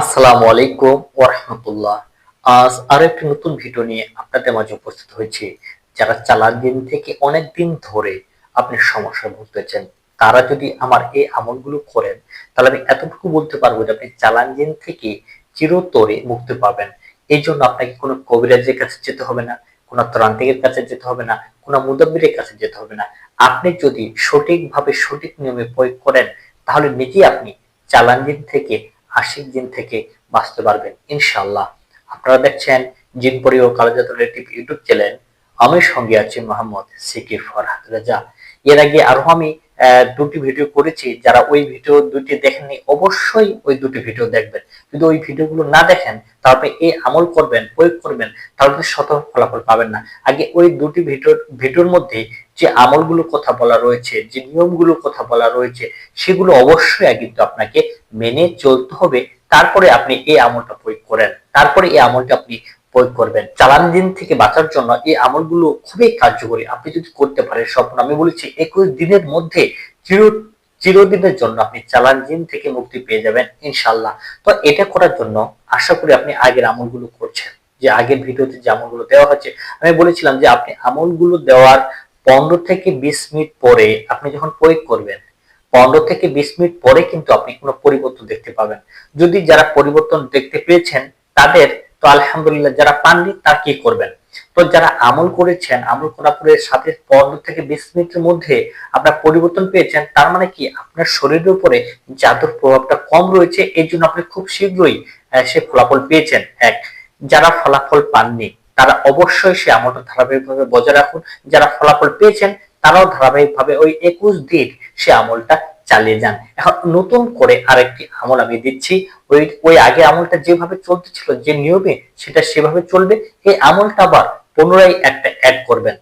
আসসালামু আলাইকুম ওরহমতুল্লাহ আজ আরও একটি নতুন ভিডিও নিয়ে আপনাদের মাঝে উপস্থিত হয়েছে। যারা চালান দিন থেকে অনেক দিন ধরে আপনি সমস্যায় ভুগতেছেন, তারা যদি আমার এই আমলগুলো করেন, তাহলে আমি এতটুকু বলতে পারব যে আপনি চালান দিন থেকে চিরতরে মুক্তি পাবেন। এই জন্য আপনাকে কোনো কবিরাজের কাছে যেতে হবে না, কোনো ত্রান্তিকের কাছে যেতে হবে না, কোনো মুদাব্বিরের কাছে যেতে হবে না। আপনি যদি সঠিকভাবে সঠিক নিয়মে প্রয়োগ করেন, তাহলে নিজেই আপনি চালান দিন থেকে আশিক দিন থেকে বাঁচতে পারবেন ইনশাল্লাহ আপনারা দেখছেন জিন পরি ও কালোজাতরের টিভি ইউটিউব চ্যানেল। আমি সঙ্গে আছি মোহাম্মদ সিকির ফরহাদ রাজা। এর আগে আরও আমি দুটি ভিডিও করেছি। যারা ওই ভিডিও দুটি দেখেননি, অবশ্যই ওই দুটি ভিডিও দেখবেন। যদি ওই ভিডিওগুলো না দেখেন তারপরে এই আমল করবেন, প্রয়োগ করবেন, তাহলে শত ফলাফল পাবেন না। আগে ওই দুটি ভিডিওর ভিডিওর মধ্যে যে আমলগুলো কথা বলা রয়েছে, যে নিয়মগুলো কথা বলা রয়েছে, সেগুলো অবশ্যই কিন্তু আপনাকে মেনে চলতে হবে। তারপরে আপনি এই আমলটা প্রয়োগ করেন। তারপরে এই আমলটা আপনি প্রয়োগ করবেন। চালান দিন থেকে বাঁচার জন্য এই আমলগুলো খুবই কার্যকরী। আপনি যদি করতে পারেন, স্বপ্ন আমি বলেছি, একুশ দিনের মধ্যে চির, চিরদিনের জন্য আপনি চালান জিন থেকে মুক্তি পেয়ে যাবেন ইনশাল্লাহ তো এটা করার জন্য আশা করি আপনি আগের আমলগুলো করছেন। যে আগের ভিডিওতে যে আমলগুলো দেওয়া হচ্ছে আমি বলেছিলাম যে আপনি আমলগুলো দেওয়ার পনেরো থেকে বিশ মিনিট পরে আপনি যখন প্রয়োগ করবেন, পনেরো থেকে বিশ মিনিট পরে কিন্তু আপনি কোনো পরিবর্তন দেখতে পাবেন। যদি যারা পরিবর্তন দেখতে পেয়েছেন, তাদের তো আলহামদুলিল্লাহ যারা পাননি, তার কি করবেন? তো যারা আমল করেছেন, আমল করার পরে সাথে পনেরো থেকে বিশ মিনিটের মধ্যে আপনার পরিবর্তন পেয়েছেন, তার মানে কি আপনার শরীরের উপরে জাদুর প্রভাবটা কম রয়েছে এই জন্য আপনি খুব শীঘ্রই সে ফলাফল পেয়েছেন। এক, যারা ফলাফল পাননি, তারা অবশ্যই সে আমলটা ধারাবাহিকভাবে বজায় রাখুন। যারা ফলাফল পেয়েছেন, তারাও ধারাবাহিকভাবে ওই একুশ দিন সে আমলটা চালিয়ে যান। এখন নতুন করে আরেকটি আমল আমি দিচ্ছি। ওই ওই আগে আমলটা যেভাবে চলতেছিল, যে নিয়মে সেটা সেভাবে চলবে, এই আমলটা আবার পুনরায় একটা অ্যাড করবেন।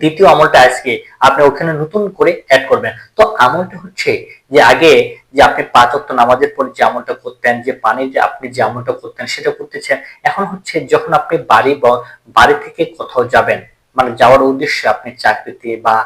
দ্বিতীয় আমলটা আজকে আপনি ওখানে নতুন করে অ্যাড করবেন। তো আমলটা হচ্ছে যে আগে যে আপনি পাঁচ অক্ট নামাজের পরে যে আমলটা করতেন, যে পানি যে আপনি যে আমলটা করতেন, সেটা করতেছেন। এখন হচ্ছে যখন আপনি বাড়ি বাড়ি থেকে কোথাও যাবেন মানে যাওয়ার উদ্দেশ্যে আপনি চাকরিতে বা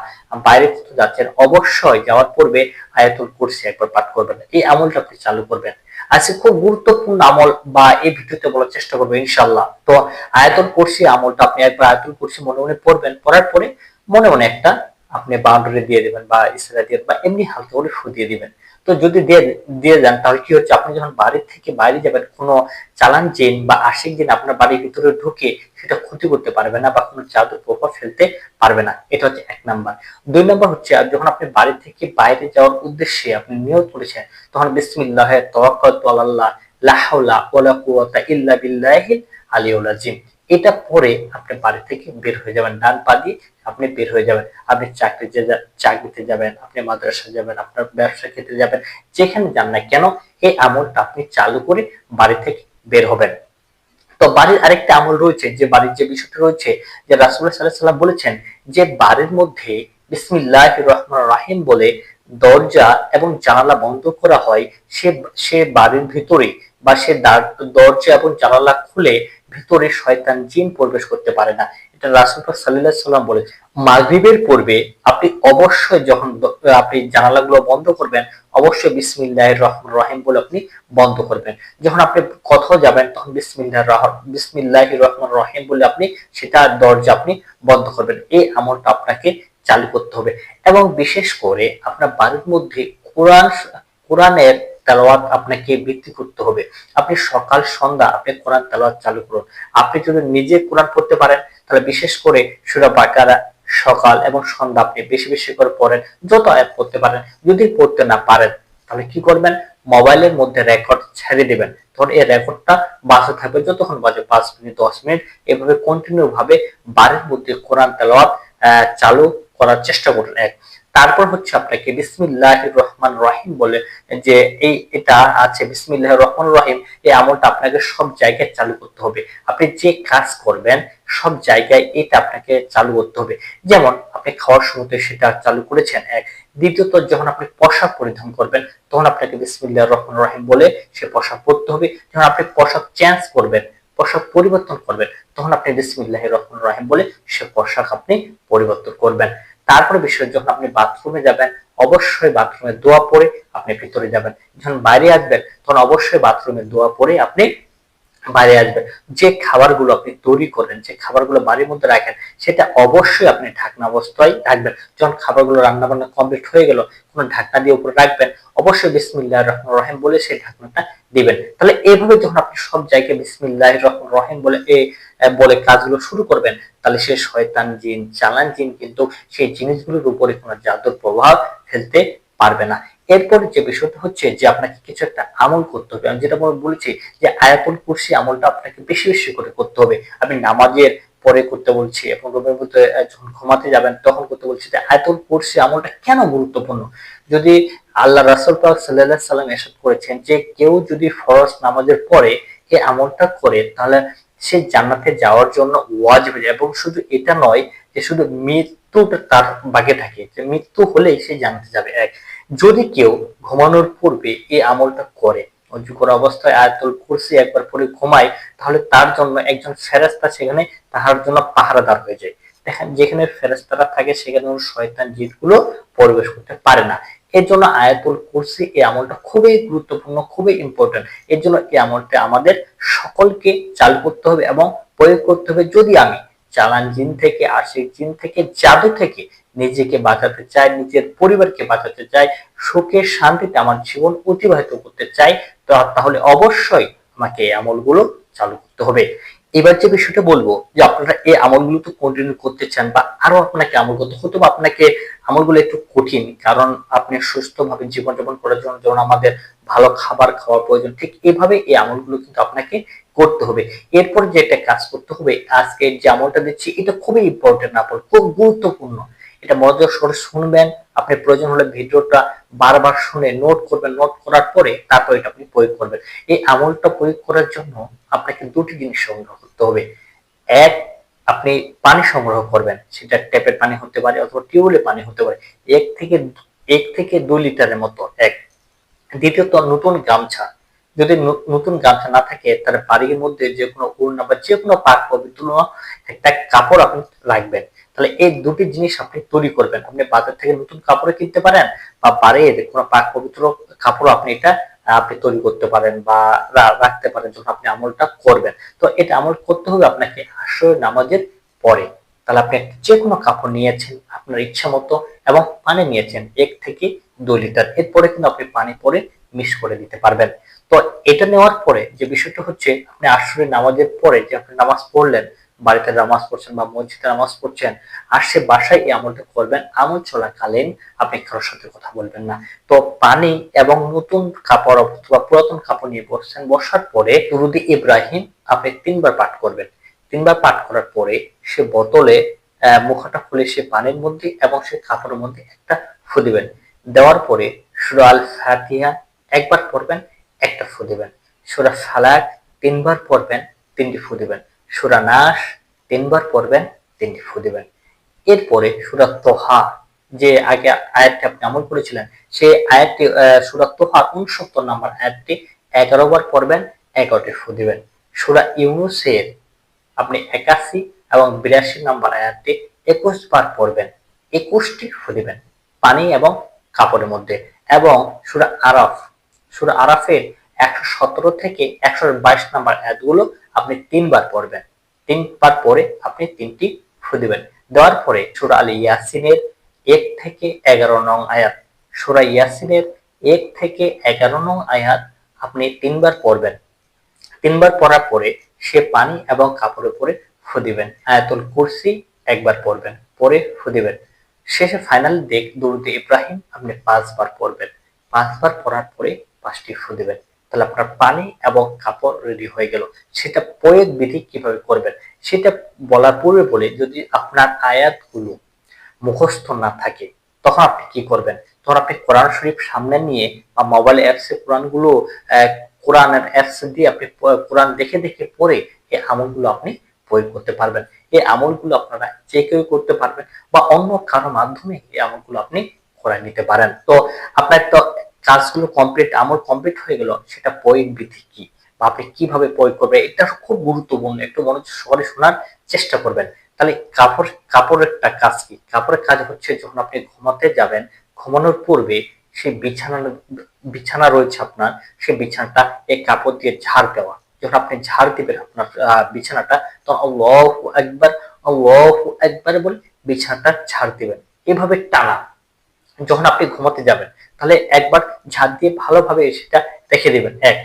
বাইরে কোথাও যাচ্ছেন, অবশ্যই যাওয়ার পূর্বে আয়াতুল কুরসি একবার পাঠ করবেন। এই আমলটা আপনি চালু করবেন। আজকে খুব গুরুত্বপূর্ণ আমল বা এই ভিডিওতে বলার চেষ্টা করব ইনশাল্লাহ তো আয়াতুল কুরসি আমলটা আপনি একবার আয়াতুল কুরসি মনে মনে পড়বেন, পড়ার পরে মনে মনে একটা আপনি বাউন্ডারি দিয়ে দিবেন বা ইসরা দিয়ে বা এমনি হালকা করে ফু দিয়ে দিবেন। তো যদি দিয়ে দিয়ে যান, তাহলে কি হচ্ছে? আপনি যখন বাড়ি থেকে বাইরে যাবেন, কোনো চালান চেন বা আশিক দিন আপনার বাড়ির ভিতরে ঢুকে সেটা ক্ষতি করতে পারবে না বা কোনো জাদুর প্রভাব ফেলতে পারবে না। এটা হচ্ছে এক নাম্বার। দুই নাম্বার হচ্ছে, আর যখন আপনি বাড়ি থেকে বাইরে যাওয়ার উদ্দেশ্যে আপনি নিয়োগ করেছেন, তখন বিসমিল্লাহ, তাওয়াক্কালতু আলাল্লাহ, লা ওয়ালা কুওয়াতা ইল্লা বিল্লাহিল আলিয়ুল আযীম। এটা পরে আপনি বাড়ি থেকে বের হয়ে যাবেন। ডান পা দিয়ে আপনি বের হয়ে যাবেন। আপনি চাকরিতে যা- চাকরিতে যাবেন, আপনি মাদ্রাসা যাবেন, আপনার ব্যবসা ক্ষেত্রে যাবেন, যেখানে যান না কেন, এই আমলটা আপনি চালু করে বাড়ি থেকে বের হবেন। তো বাড়ির আরেকটা আমল রয়েছে, যে বাড়ির যে বিষয়টা রয়েছে, যে রাসুল্লাহ সাল্লাহ সাল্লাম বলেছেন যে বাড়ির মধ্যে বিসমিল্লাহ রহমান রাহিম বলে দরজা এবং জানালা বন্ধ করা হয়। সে সে বাড়ির ভিতরে বা সে দরজা এবং জানালা খুলে ভিতরে শয়তান জিন প্রবেশ করতে পারে না। এটা রাসুল্লাহ সাল্লাহ সাল্লাম বলেছে মাগরিবের পূর্বে আপনি অবশ্যই যখন আপনি জানালাগুলো বন্ধ করবেন, অবশ্যই বিসমিল্লাহ রহমান রহিম বলে আপনি বন্ধ করবেন। যখন আপনি কোথাও যাবেন, তখন বিসমিল্লাহ বিসমিল্লাহ রহমান রহিম বলে আপনি সেটা দরজা আপনি বন্ধ করবেন। এই আমলটা আপনাকে চালু করতে হবে। এবং বিশেষ করে আপনার বাড়ির মধ্যে কোরআন কোরআনের তেলাওয়াত আপনাকে বৃদ্ধি করতে হবে। আপনি সকাল, সন্ধ্যা আপনি কোরআন তেলাওয়াত চালু করুন। আপনি যদি নিজে কোরআন পড়তে পারেন, তাহলে বিশেষ করে সুরা বাকারা সকাল এবং সন্ধ্যা আপনি বেশি বেশি করে পড়েন, যত আয়াত পড়তে পারেন। যদি পড়তে না পারেন, তাহলে কি করবেন? মোবাইলের মধ্যে রেকর্ড ছেড়ে দিবেন। তখন এই রেকর্ডটা বাসে থাকবে যতক্ষণ বাজে পাঁচ মিনিট, দশ মিনিট। এভাবে কন্টিনিউ ভাবে বাড়ির মধ্যে কোরআন তেলাওয়াত চালু করার চেষ্টা করুন। এক তারপর হচ্ছে আপনাকে বিসমিল্লাহ রহমান রহিম বলে যে এই এটা আছে বিসমিল্লাহ রহমান রহিম, এই আমলটা আপনাকে সব জায়গায় চালু করতে হবে। আপনি যে কাজ করবেন, সব জায়গায় এটা আপনাকে চালু করতে হবে। যেমন আপনি খাওয়ার সময় সেটা চালু করেছেন, এক। দ্বিতীয়ত, যখন আপনি পোশাক পরিধান করবেন, তখন আপনাকে বিসমিল্লাহ রহমান রহিম বলে সে পোশাক পরতে হবে। যখন আপনি পোশাক চেঞ্জ করবেন, পোশাক পরিবর্তন করবেন, তখন আপনি বিসমিল্লাহ রহমান রহিম বলে সে পোশাক আপনি পরিবর্তন করবেন। তারপরে বিষয় যখন আপনি বাথরুমে যাবেন, অবশ্যই বাথরুমে দোয়া পরে আপনি ভিতরে যাবেন। যখন বাইরে আসবেন, তখন অবশ্যই বাথরুমে দোয়া পরে আপনি বাইরে আসবে যে খাবারগুলো আপনি তৈরি করেন, যে খাবারগুলো বাড়ির মধ্যে রাখেন, সেটা অবশ্যই আপনি ঢাকনা অবস্থায় রাখবেন। যখন খাবারগুলো রান্না বান্না কমপ্লিট হয়ে গেল, কোনো ঢাকনা দিয়ে উপরে রাখবেন, অবশ্যই বিসমিল্লাহ রহমান রহিম বলে সেই ঢাকনাটা দিবেন। তাহলে এইভাবে যখন আপনি সব জায়গায় বিসমিল্লাহ রহমান রহিম বলে এ বলে কাজগুলো শুরু করবেন, তাহলে সে শয়তান জিন, চালান জিন কিন্তু সেই জিনিসগুলোর উপরে কোনো জাদুর প্রভাব ফেলতে পারবে না। এরপরে যে বিষয়টা হচ্ছে যে আপনাকে কিছু একটা আমল করতে হবে। আমি যেটা বলেছি যে আয়াতুল কুরসি আমলটা আপনাকে বেশি বেশি করে করতে হবে। আপনি নামাজের পরে করতে বলছি, এবং রুমের যখন ঘুমাতে যাবেন তখন করতে বলছি যে আয়াতুল কুরসি আমলটা কেন গুরুত্বপূর্ণ? যদি আল্লাহ রাসুল পাক সাল্লাহ সাল্লাম এসব করেছেন যে কেউ যদি ফরজ নামাজের পরে এই আমলটা করে, তাহলে সে জান্নাতে যাওয়ার জন্য ওয়াজ ওয়াজিব এবং শুধু এটা নয় যে শুধু মৃত্যুটা তার বাগে থাকে, যে মৃত্যু হলেই সে জানতে যাবে। এক, যদি কেউ ঘুমানোর পূর্বে এই আমলটা করে, অজু অবস্থায় আয়াতুল কুরসি একবার পরে ঘুমায়, তাহলে তার জন্য একজন ফেরেস্তা সেখানে তাহার জন্য পাহারাদার হয়ে যায়। দেখেন, যেখানে ফেরেস্তারা থাকে, সেখানে শয়তান জিতগুলো প্রবেশ করতে পারে না। এর জন্য আয়াতুল কুরসি এই আমলটা খুবই গুরুত্বপূর্ণ, খুবই ইম্পর্টেন্ট এর জন্য এই আমলটা আমাদের সকলকে চালু করতে হবে এবং প্রয়োগ করতে হবে। যদি আমি চালান জিন থেকে আশিক জিন থেকে, জাদু থেকে নিজেকে বাঁচাতে চাই, নিজের পরিবারকে বাঁচাতে চাই সুখের শান্তিতে আমার জীবন অতিবাহিত করতে চাই তাহলে অবশ্যই আমাকে এই আমলগুলো চালু করতে হবে। এবার যে বিষয়টা বলব, যে আপনারা এই আমলগুলো তো কন্টিনিউ করতে চান বা আরও আপনাকে আমল করতে হতো বা আপনাকে আমলগুলো একটু কঠিন, কারণ আপনি সুস্থভাবে জীবনযাপন করার জন্য যেমন আমাদের ভালো খাবার খাওয়ার প্রয়োজন, ঠিক এভাবে এই আমলগুলো কিন্তু আপনাকে করতে হবে। এরপর যে একটা কাজ করতে হবে আজকে যে আমলটা দিচ্ছি, এটা খুবই ইম্পর্টেন্ট আমল, খুব গুরুত্বপূর্ণ। এটা মনোযোগ সরে শুনবেন, আপনি প্রয়োজন হলে ভিডিওটা বারবার শুনে নোট করবেন নোট করার পরে তারপর এটা আপনি প্রয়োগ করবেন। এই আমলটা প্রয়োগ করার জন্য আপনাকে দুটি জিনিস সংগ্রহ করতে হবে। এক আপনি পানি সংগ্রহ করবেন। সেটা ট্যাপের পানি হতে পারে অথবা টিউবওয়েলের পানি হতে পারে। এক থেকে এক থেকে দুই লিটারের মতো, এক। দ্বিতীয়ত, নতুন গামছা। যদি নতুন গামছা না থাকে, তাহলে বাড়ির মধ্যে যে কোনো উড়না বা যে কোনো পাক পবিত্র একটা কাপড় আপনি রাখবেন। তাহলে এই দুটি জিনিস আপনি তৈরি করবেন। আপনি বাজার থেকে নতুন কাপড় কিনতে পারেন বা বাড়ির কোনো পাক পবিত্র কাপড় আপনি এটা আপনি তৈরি করতে পারেন বা রাখতে পারেন যখন আপনি আমলটা করবেন। তো এটা আমল করতে হবে আপনাকে আশ্রয় নামাজের পরে। তাহলে আপনি যে কোনো কাপড় নিয়েছেন, আপনার ইচ্ছা মতো, এবং পানি নিয়েছেন, এক থেকে দুই লিটার। এরপরে কিন্তু আপনি পানি পরে মিস করে দিতে পারবেন। তো এটা নেওয়ার পরে যে বিষয়টা হচ্ছে, আপনি আশ্রয় নামাজের পরে যে আপনি নামাজ পড়লেন বাড়িতে নামাজ পড়ছেন বা মসজিদে নামাজ পড়ছেন, আর সে বাসায় এই আমলটা করবেন, আমল চলাকালীন আপনি কারোর সাথে কথা বলবেন না। তো পানি এবং নতুন কাপড় অথবা পুরাতন কাপড় নিয়ে বসছেন, বসার পরে রুদি ইব্রাহিম আপনি তিনবার পাঠ করবেন। তিনবার পাঠ করার পরে সে বোতলে মুখটা খুলে সে পানির মধ্যে এবং সে কাপড়ের মধ্যে একটা ফু দিবেন। দেওয়ার পরে সুরা আল ফাতিহা একবার পড়বেন, একটা ফু দিবেন। সুরা ফালাক তিনবার পড়বেন, তিনটি ফু দিবেন। সুরা নাস, তিনবার পড়বেন, তিনটি ফু দিবেন। এরপরে সুরা তোহা, যে আগে আয়াতটি আপনি আমল করেছিলেন, সেই আয়াতটি সুরা তোহা উনসত্তর নাম্বার আয়াতটি এগারো বার পড়বেন, এগারোটি ফু দিবেন। সুরা ইউনুসের আপনি একাশি এবং বিরাশি নাম্বার আয়াতটি একুশ বার পড়বেন, একুশটি ফু দিবেন, পানি এবং কাপড়ের মধ্যে। এবং সুরা আরাফ, সুরা আরাফের একশো সতেরো থেকে একশো বাইশ নাম্বার আয়াতগুলো আপনি তিনবার পড়বেন। তিনবার পরে আপনি তিনটি ফু দিবেন। দেওয়ার পরে সুরা আলী ইয়াসিনের এক থেকে এগারো নং আয়াত। সুরা ইয়াসিনের এক থেকে এগারো নং আয়াত আপনি তিনবার পড়বেন। তিনবার পড়ার পরে সে পানি এবং কাপড়ের পরে ফু দিবেন। আয়াতুল কুরসি একবার পড়বেন, পরে ফু দিবেন। শেষে ফাইনাল দেখ দৌড়তে ইব্রাহিম আপনি পাঁচবার পড়বেন। পাঁচবার পড়ার পরে পাঁচটি ফু দিবেন। তাহলে আপনার পানি এবং কাপড় রেডি হয়ে গেল। সেটা প্রয়োগ বিধি কীভাবে করবেন? সেটা বলার পূর্বে বলে, যদি আপনার আয়াতগুলো মুখস্থ না থাকে, তখন আপনি কি করবেন? তখন আপনি কোরআন শরীফ সামনে নিয়ে বা মোবাইল অ্যাপসে কোরআনগুলো কোরআনের অ্যাপস দিয়ে আপনি কোরআন দেখে দেখে পড়ে এই আমলগুলো আপনি প্রয়োগ করতে পারবেন। এই আমলগুলো আপনারা যে কেউ করতে পারবেন বা অন্য কারও মাধ্যমে এই আমলগুলো আপনি করে নিতে পারেন। তো আপনার তো কাজগুলো কমপ্লিট আমল কমপ্লিট হয়ে গেল, সেটা প্রয়োগ বিধি কি? বা আপনি কীভাবে প্রয়োগ করবেন? এটা খুব গুরুত্বপূর্ণ। একটু মনোযোগ সহকারে শোনার চেষ্টা করবেন। তাহলে কাপড় কাপড়েরটা কাজ কি? কাপড়ের কাজ হচ্ছে যখন আপনি ঘুমাতে যাবেন, ঘুমানোর পূর্বে সেই বিছানা বিছানা রয়েছে আপনার সেই বিছানাটা এই কাপড় দিয়ে ঝাড় দেওয়া। যখন আপনি ঝাড় দিবেন আপনার বিছানাটা, তখন আল্লাহ একবার আল্লাহ একবার বলে বিছানাটা ঝাড় দিবেন। এভাবে টানা। যখন আপনি ঘুমাতে যাবেন, তাহলে একবার ঝাড় দিয়ে ভালোভাবে সেটা রেখে দিবেন। এক।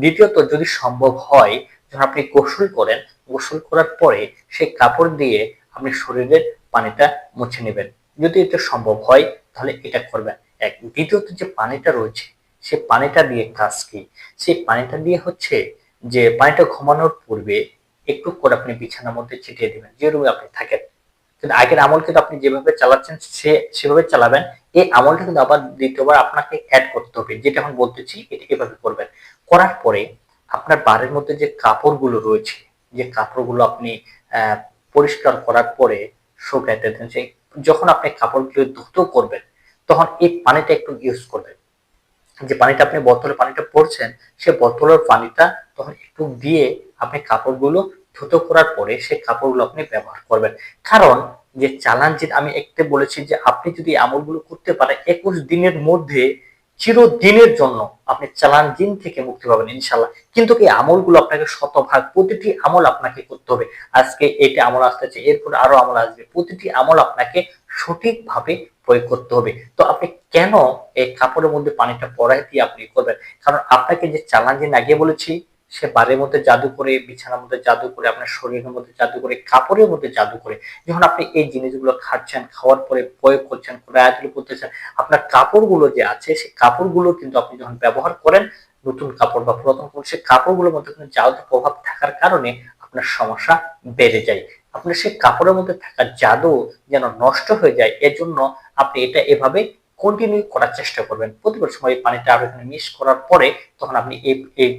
দ্বিতীয়ত যদি সম্ভব হয়, যখন আপনি গোসল করেন, গোসল করার পরে সেই কাপড় দিয়ে আপনি শরীরের পানিটা মুছে নেবেন। যদি এটা সম্ভব হয়, তাহলে এটা করবেন। এক। দ্বিতীয়ত যে পানিটা রয়েছে, সে পানিটা দিয়ে কাজ কি? সেই পানিটা দিয়ে হচ্ছে যে পানিটা ঘুমানোর পূর্বে একটু করে আপনি বিছানার মধ্যে ছিটিয়ে দেবেন যে রুমে আপনি থাকেন। কিন্তু আগের আমল কিন্তু আপনি যেভাবে চালাচ্ছেন, সে, সেভাবে চালাবেন। এই আমলটা কিন্তু আবার দ্বিতীয়বার আপনাকে অ্যাড করতে হবে। যেটা এখন বলতেছি, এটা এভাবে করবেন? করার পরে আপনার বাড়ির মধ্যে যে কাপড়গুলো রয়েছে, যে কাপড়গুলো আপনি পরিষ্কার করার পরে শুকাইতে দেন, সেই, যখন আপনি কাপড়গুলো ধুতো করবেন, তখন এই পানিটা একটু ইউজ করবেন। যে পানিটা আপনি বোতলে পানিটা পড়ছেন, সে বোতলের পানিটা তখন একটু দিয়ে আপনি কাপড়গুলো ধুতো করার পরে সে কাপড়গুলো আপনি ব্যবহার করবেন। কারণ যে চালান যে আমি একটু বলেছি যে আপনি যদি আমলগুলো করতে পারেন, একুশ দিনের মধ্যে চিরদিনের জন্য আপনি চালান দিন থেকে মুক্তি পাবেন ইনশাল্লাহ কিন্তু এই আমলগুলো আপনাকে শতভাগ, প্রতিটি আমল আপনাকে করতে হবে। আজকে এটা আমল আসতেছে, এরপর আরও আমল আসবে। প্রতিটি আমল আপনাকে সঠিকভাবে প্রয়োগ করতে হবে। তো আপনি কেন এই কাপড়ের মধ্যে পানিটা পড়াই দিয়ে আপনি করবেন? কারণ আপনাকে যে চালান দিন আগে বলেছি সে বাড়ির মধ্যে জাদু করে, বিছানার মধ্যে জাদু করে, আপনার শরীরের মধ্যে জাদু করে, কাপড়ের মধ্যে জাদু করে। যখন আপনি এই জিনিসগুলো খাচ্ছেন, খাওয়ার পরে প্রয়োগ করছেন আয়াতগুলো করতেছেন, আপনার কাপড়গুলো যে আছে সেই কাপড়গুলো কিন্তু আপনি যখন ব্যবহার করেন, নতুন কাপড় বা পুরাতন কাপড় সেই কাপড়গুলোর মধ্যে কিন্তু জাদু প্রভাব থাকার কারণে আপনার সমস্যা বেড়ে যায়। আপনার সেই কাপড়ের মধ্যে থাকা জাদু যেন নষ্ট হয়ে যায়, এজন্য আপনি এটা এভাবে কন্টিনিউ করার চেষ্টা করবেন। প্রতিবার সময় পানিটা আরও এখানে করার পরে তখন আপনি এই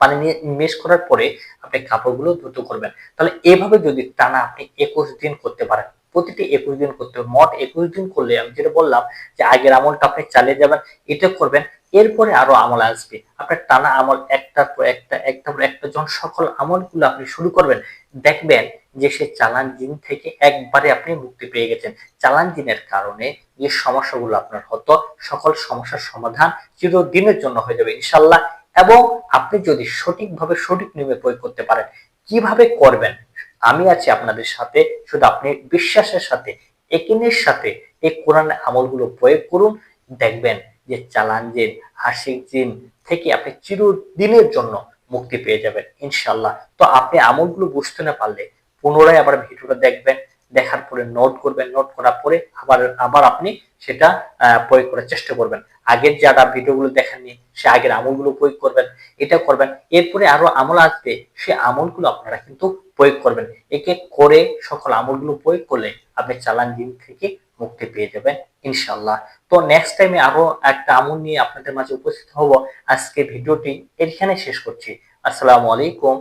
পানি নিয়ে মেশ করার পরে আপনি কাপড়গুলো দ্রুত করবেন। তাহলে এভাবে যদি টানা আপনি একুশ দিন করতে পারেন, প্রতিটি একুশ দিন করতে হবে। মোট একুশ দিন করলে আমি যেটা বললাম যে আগের আমলটা আপনি চালিয়ে যাবেন, এটা করবেন। এরপরে আরও আমল আসবে। আপনার টানা আমল একটার পর একটা, একটার পর একটা যখন সকল আমলগুলো আপনি শুরু করবেন, দেখবেন যে সে চালান জিন থেকে একবারে আপনি মুক্তি পেয়ে গেছেন। চালান জিনের কারণে যে সমস্যাগুলো আপনার হতো, সকল সমস্যার সমাধান চিরদিনের জন্য হয়ে যাবে। ইনশাল্লাহ এবং আপনি যদি সঠিকভাবে সঠিক নিয়মে প্রয়োগ করতে পারেন, কীভাবে করবেন? আমি আছি আপনাদের সাথে, শুধু আপনি বিশ্বাসের সাথে, একিনের সাথে এই কোরআন আমলগুলো প্রয়োগ করুন। দেখবেন যে চালান জিন হাসিক জিন থেকে আপনি চিরদিনের জন্য মুক্তি পেয়ে যাবেন ইনশাল্লাহ তো আপনি আমলগুলো বুঝতে না পারলে পুনরায় আবার ভিডিওটা দেখবেন। দেখার পরে নোট করবেন নোট করার পরে আবার আবার আপনি সেটা প্রয়োগ করার চেষ্টা করবেন। আগের যারা ভিডিওগুলো দেখেননি, সে আগের আমলগুলো প্রয়োগ করবেন, এটা করবেন। এরপরে আরও আমল আসবে, সে আমলগুলো আপনারা কিন্তু প্রয়োগ করবেন। একে করে সকল আমলগুলো প্রয়োগ করলে আপনি চালান দিন থেকে মুক্তি পেয়ে যাবেন ইনশাল্লাহ তো নেক্সট টাইমে আরও একটা আমল নিয়ে আপনাদের মাঝে উপস্থিত হব। আজকে ভিডিওটি এখানে শেষ করছি। আসসালামু আলাইকুম